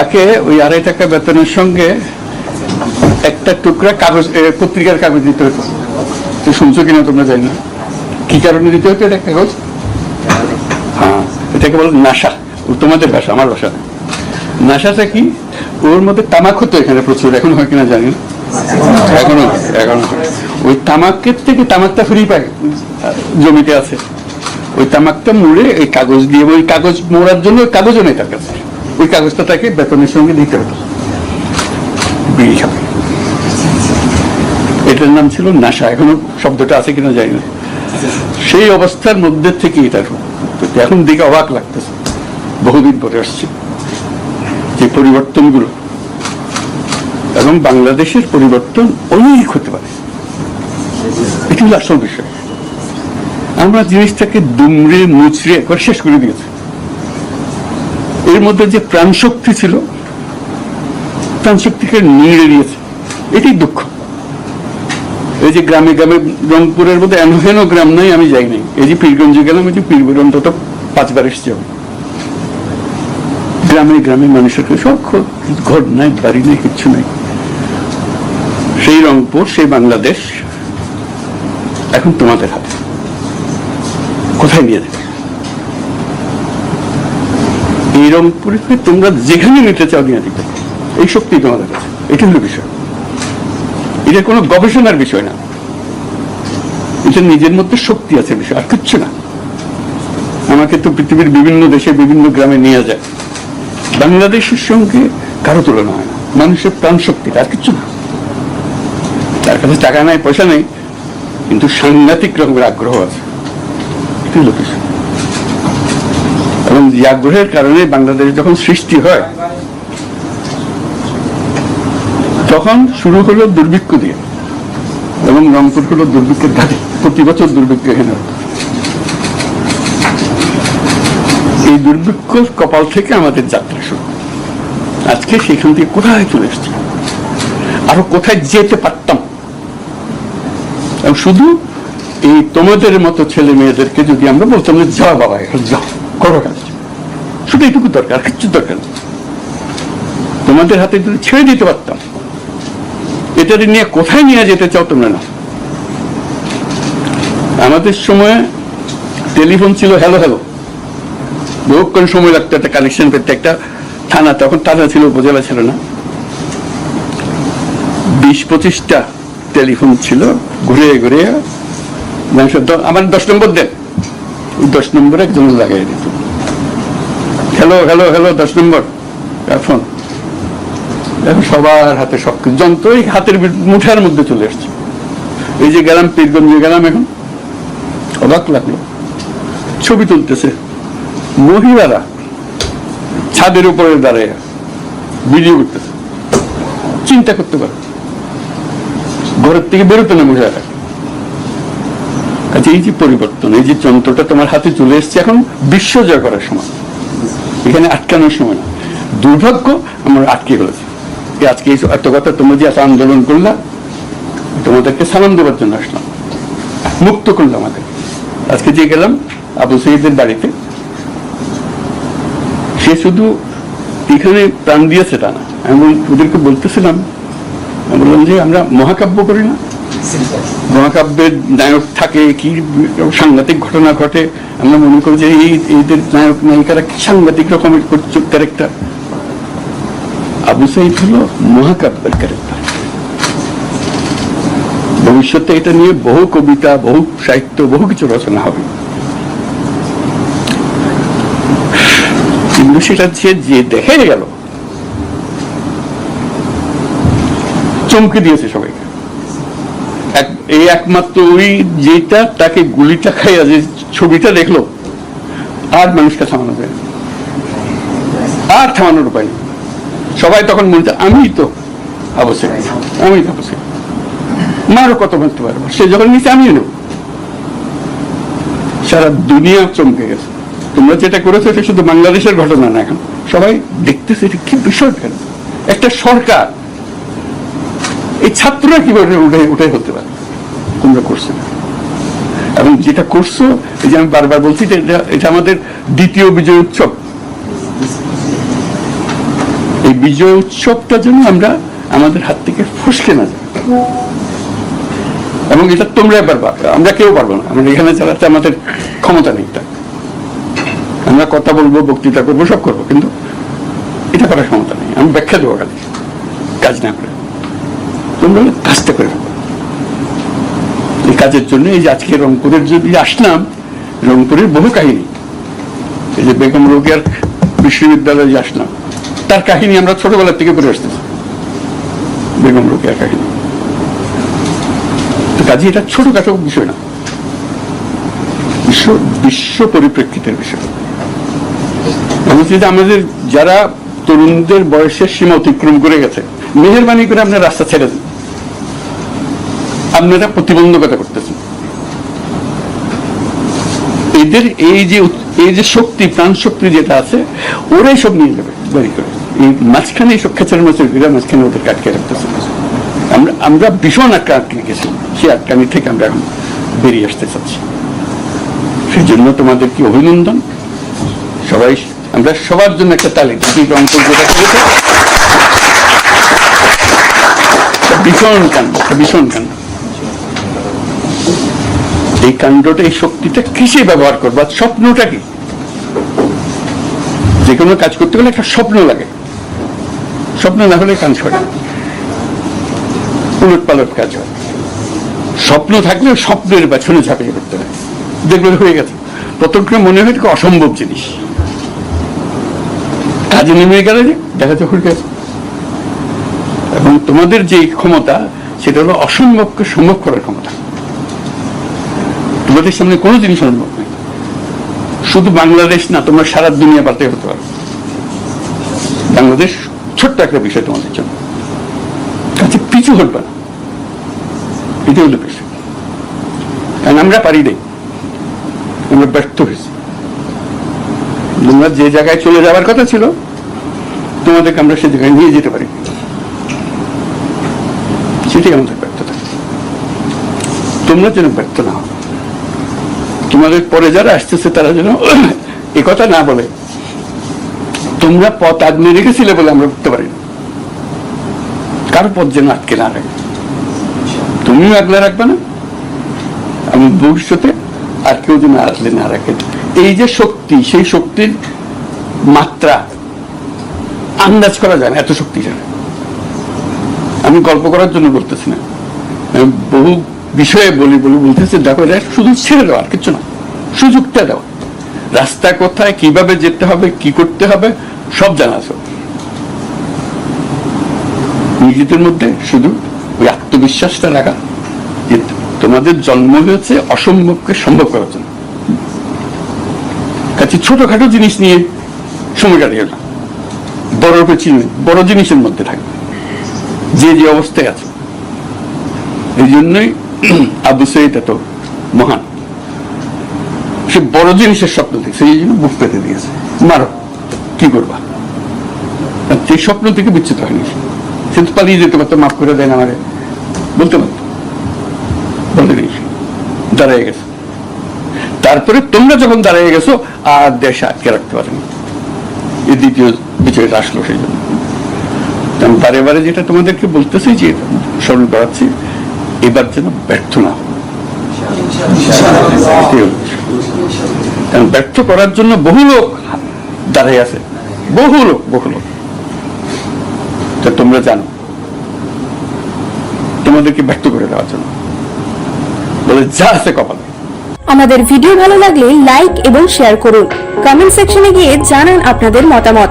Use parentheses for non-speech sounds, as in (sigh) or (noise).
তাকে ওই আড়াই টাকা বেতনের সঙ্গে একটা টুকরা কাগজ পত্রিকার কাগজ দিতে হতো। তো শুনছো কিনা তোমরা জানি না। কি কারণে দিতে হতো এটা কাগজ? হ্যাঁ এটাকে বলো ও তোমাদের ভাষা, আমার ভাষা। না। নাসাটা কি? ওর মধ্যে তামাক হতো এখানে প্রচুর, এখন হয় কিনা জানি না। এখনও এখনও ওই তামাকের থেকে তামাকটা ফ্রি পায়, জমিতে আছে। ওই তামাকটা মুড়ে এই কাগজ দিয়ে, ওই কাগজ মোড়ার জন্য ওই কাগজও নেই তার কাছে। ওই কাগজটা তাকে বেতনের সঙ্গে দিতে হতো বিড়ি খাবে। এটার নাম ছিল নাসা এখনও শব্দটা আছে কিনা জানি না। সেই অবস্থার মধ্যে থেকেই তার এখন দিকে অবাক লাগতেছে। বহুদিন পরে আসছে। যে পরিবর্তনগুলো এবং বাংলাদেশের পরিবর্তন অনেক হতে পারে। এটি হলো আসল বিষয়। আমরা জিনিসটাকে দুমড়ে মুচড়ে একবার শেষ করে দিয়েছি। এর মধ্যে যে প্রাণশক্তি ছিল, প্রাণশক্তিকে নিয়ে দিয়েছে এটি দুঃখ। এই যে গ্রামে গ্রামে রংপুরের মধ্যে এমন হেন গ্রাম নাই আমি যাই নাই এই যে পীরগঞ্জে গেলাম, এই যে পীরগঞ্জ অন্তত পাঁচবার এসেছি। আমি গ্রামে গ্রামে মানুষের সব ঘর নাই, বাড়ি নেই, কিচ্ছু নাই। সেই রংপুর, সেই বাংলাদেশ, এখন তোমাদের হাতে। কোথায় নিয়ে যাবে? এই রংপুরকে তোমরা যেখানে নিতে চাও নিয়ে দিতে এই শক্তি তোমাদের কাছে। এটা হলো বিষয়। এটা কোনো গবেষণার বিষয় না। এটা নিজের মধ্যে শক্তি আছে বিষয়, আর কিচ্ছু না। আমাকে তো পৃথিবীর বিভিন্ন দেশে, বিভিন্ন গ্রামে নিয়ে যায়। বাংলাদেশের সঙ্গে কারও তুলনা হয় না। মানুষের প্রাণ শক্তি, আর কিচ্ছু না। তার কাছে টাকা নাই, পয়সা নেই, কিন্তু সাংঘাতিক রকমের আগ্রহ আছে। এটি হলো যে আগ্রহের কারণে বাংলাদেশ যখন সৃষ্টি হয়, তখন শুরু হলো দুর্ভিক্ষ দিয়ে এবং রংপুর হলো দুর্ভিক্ষের ঘাটে প্রতি বছর দুর্ভিক্ষ এখানে এই দুর্ভিক্ষ কপাল থেকে আমাদের যাত্রা শুরু। আজকে সেখান থেকে কোথায় চলে এসছে? আরও কোথায় যেতে পারতাম? এবং শুধু এই তোমাদের মতো ছেলে মেয়েদেরকে যদি আমরা বলতাম যে, যাও বাবা, এখন যাও, করো কাজ শুধু এইটুকু দরকার কিচ্ছু দরকার তোমাদের হাতে যদি ছেড়ে দিতে পারতাম, এটা নিয়ে কোথায় নিয়ে যেতে চাও তোমরা না। আমাদের সময় টেলিফোন ছিল হ্যালো হ্যালো। বহুক্ষণ সময় লাগতো একটা কানেকশন পেতে, একটা থানা, তখন থানা ছিল, উপজেলা ছিল না। বিশ পঁচিশটা টেলিফোন ছিল ঘুরে ঘুরে মানুষ দ- আমার দশ নম্বর দেন। দশ নম্বরে একজন লাগাই দিত। হ্যালো হ্যালো হ্যালো দশ নম্বর। ফোন এখন সবার হাতে সব যন্ত্রই হাতের মুঠার মধ্যে চলে এসছে এই যে গেলাম, পীরগঞ্জে গেলাম এখন, অবাক লাগল। ছবি তুলতেছে, মহিলারা ছাদের উপরে দাঁড়িয়ে ভিডিও করতেছে। চিন্তা করতে পারে। ঘরের থেকে বেরোতে না মহিলারা। কাজে এই যে পরিবর্তন, এই যে যন্ত্রটা তোমার হাতে চলে এসছে এখন বিশ্ব জয় করার সময়। এখানে আটকানোর সময় না। দুর্ভাগ্য আমার আটকে ফেলেছে আজকে এত কথা তোমরা যে এত আন্দোলন করলা, তোমাদেরকে সালাম দেওয়ার জন্য আসলাম। মুক্ত করলাম আমাদের। আজকে যে গেলাম আবু সঈদের বাড়িতে, সে শুধু এখানে প্রাণ দিয়েছে তা না। আমি ওদেরকে বলতেছিলাম বললাম যে আমরা মহাকাব্য করি না। মহাকাব্যের নায়ক থাকে, কি সাংঘাতিক ঘটনা ঘটে, আমরা মনে করি যে এই এদের নায়ক, নায়িকারা কি সাংঘাতিক রকমের ক্যারেক্টার আবু সাইদ হলো মহাকাব্যের ক্যারেক্টার ভবিষ্যতে এটা নিয়ে বহু কবিতা, বহু সাহিত্য, বহু কিছু রচনা হবে। কিন্তু সেটা যে যে দেখে গেল, চমকে দিয়েছে সবাইকে এক- এই একমাত্র ওই যেটা তাকে গুলিটা খাইয়া যে ছবিটা দেখল, আর মানুষকে থামানো যায় আর থামানোর উপায় নেই। সবাই তখন বলছে আমি তো অবশ্যই আমি তো অবশ্যই মারও কত মারতে পারব সে যখন নিচে, আমিও নেব। সারা দুনিয়া চমকে গেছে। তোমরা যেটা করেছ, এটা শুধু বাংলাদেশের ঘটনা না এখন। সবাই দেখতেছে, এটা কি বিষয় একটা সরকার এই ছাত্ররা কীভাবে উঠে উঠে হতে পারে? তোমরা করছ। না। এবং যেটা করছ, এই যে আমি বারবার বলছি এটা এটা আমাদের দ্বিতীয় বিজয় উৎসব। এই বিজয় উৎসবটা যেন আমরা আমাদের হাত থেকে ফসকে না যায়। এবং এটা তোমরা একবার পারবা আমরা কেউ পারব না। আমরা এখানে চালাতে আমাদের ক্ষমতা নেই তা আমরা কথা বলব, বক্তৃতা করব, সব করব, কিন্তু এটা করার ক্ষমতা নেই। আমি ব্যাখ্যা দেবো কাজ না করে। তোমরা হলে কাজটা করে এই কাজের জন্য এই যে আজকে রংপুরের যদি আসলাম, রংপুরের বহু কাহিনী। এই যে বেগম রোকেয়ার বিশ্ববিদ্যালয়ে আসলাম, তার কাহিনী আমরা ছোটবেলা থেকে পড়ে আসতেছি। বেগম রোকেয়ার কাহিনী। কাজে, এটা ছোটখাটো বিষয় না। বিশ্ব বিশ্ব পরিপ্রেক্ষিতের বিষয়। আমাদের যারা তরুণদের বয়সের সীমা অতিক্রম করে গেছে, মেহরবানি করে আপনার রাস্তা ছেড়ে দিন। আপনারা প্রতিবন্ধকতা করতেছেন এদের এই যে এই যে শক্তি, প্রাণ শক্তি যেটা আছে, ওরাই সব নিয়ে যাবে বাড়ি করে। এই মাঝখানে এইসব খেচার মাছের ঘিরে মাঝখানে ওদের আটকে রাখতেছে। আমরা আমরা ভীষণ আটকা আটকে গেছি সেই আটকানি থেকে আমরা এখন বেরিয়ে আসতে চাচ্ছি। সেই জন্য তোমাদেরকে অভিনন্দন। সবাই আমরা সবার জন্য একটা তালি রংপুর যেটা করেছে? ভীষণ একটা ভীষণ কাণ্ড এই কাণ্ডটা, এই শক্তিটা কিসে ব্যবহার করব? স্বপ্নটা কি? যে কোনো কাজ করতে গেলে একটা স্বপ্ন লাগে। স্বপ্ন না হলে কাজ না। উলট পালট কাজ হয়। স্বপ্ন থাকলে স্বপ্নের পেছনে ঝাঁপিয়ে করতে হয়। যেগুলো হয়ে গেছে। ততক্ষণে মনে হয় অসম্ভব জিনিস। কাজে নেমে গেলে দেখা যাচ্ছে হয়ে গেছে। এবং তোমাদের যে ক্ষমতা, সেটা হলো অসম্ভবকে সম্ভব করার ক্ষমতা। তোমাদের সামনে কোনো জিনিস সম্ভব নেই শুধু বাংলাদেশ না, তোমরা সারা দুনিয়া পাতে হতে পারো। বাংলাদেশ ছোট্ট একটা বিষয় তোমাদের জন্য। কাছে পিছু হটবে না। এটা হলো বিষয়। কারণ আমরা পারি নাই। আমরা ব্যর্থ হয়েছি। তোমরা যে জায়গায় চলে যাওয়ার কথা ছিল, তোমাদেরকে আমরা সে জায়গায় নিয়ে যেতে পারি। সেটাই আমাদের ব্যর্থতা। তোমরা যেন ব্যর্থ না হও। তোমাদের পরে যারা আসতেছে তারা যেন (coughs) এ কথা না বলে। তোমরা পথ আগলে রেখেছিলে বলে আমরা উঠতে পারি। কার পথ যেন আটকে না রাখে। তুমিও আগলে রাখবে না। এবং ভবিষ্যতে আর কেউ যেন আগলে না রাখে। এই যে শক্তি, সেই শক্তির মাত্রা আন্দাজ করা যায় না, এত শক্তিশালী। আমি গল্প করার জন্য বলতেছি না। আমি বহু বিষয়ে বলি বলি বলতেছি দেখো এটা শুধু ছেড়ে দেওয়া আর কিছু না। সুযোগটা দেওয়া। রাস্তা কোথায়, কীভাবে যেতে হবে, কি করতে হবে, সব জানা নিজেদের মধ্যে শুধু ওই আত্মবিশ্বাসটা রাখা, যে তোমাদের জন্ম হয়েছে অসম্ভবকে সম্ভব করার জন্য। কাছে ছোটখাটো জিনিস নিয়ে সময় কাটিয়ে না। বড় চিনি বড় জিনিসের মধ্যে থাকবে যে যে অবস্থায় আছে। এই জন্যই আবু সৈদ এত মহান। সে বড় জিনিসের স্বপ্ন দেখছে এই জন্য বুক পেতে দিয়েছে। মারো, কি করবা? সেই স্বপ্ন থেকে বিচ্ছিত হয়নি সে। তো পালিয়ে যেতে পারতো, মাফ করে দেন আমারে। বলতে পারতো। বলে নেই দাঁড়িয়ে গেছে। তারপরে তোমরা যখন দাঁড়িয়ে গেছো, আর দেশ আটকে রাখতে পারেনি। এই দ্বিতীয় বিষয়টা আসলো সেই জন্য। বারে বারে যেটা তোমাদেরকে বলতেছি যে স্মরণ করাচ্ছি এবার যেন ব্যর্থ না। কারণ ব্যর্থ করার জন্য বহু লোক দাঁড়িয়ে আছে। বহু লোক বহু লোক। তা তোমরা জানো, তোমাদেরকে ব্যর্থ করে দেওয়ার জন্য। বলে যা আছে কপালে। আমাদের ভিডিও ভালো লাগলে লাইক এবং শেয়ার করুন। কমেন্ট সেকশনে গিয়ে জানান আপনাদের মতামত।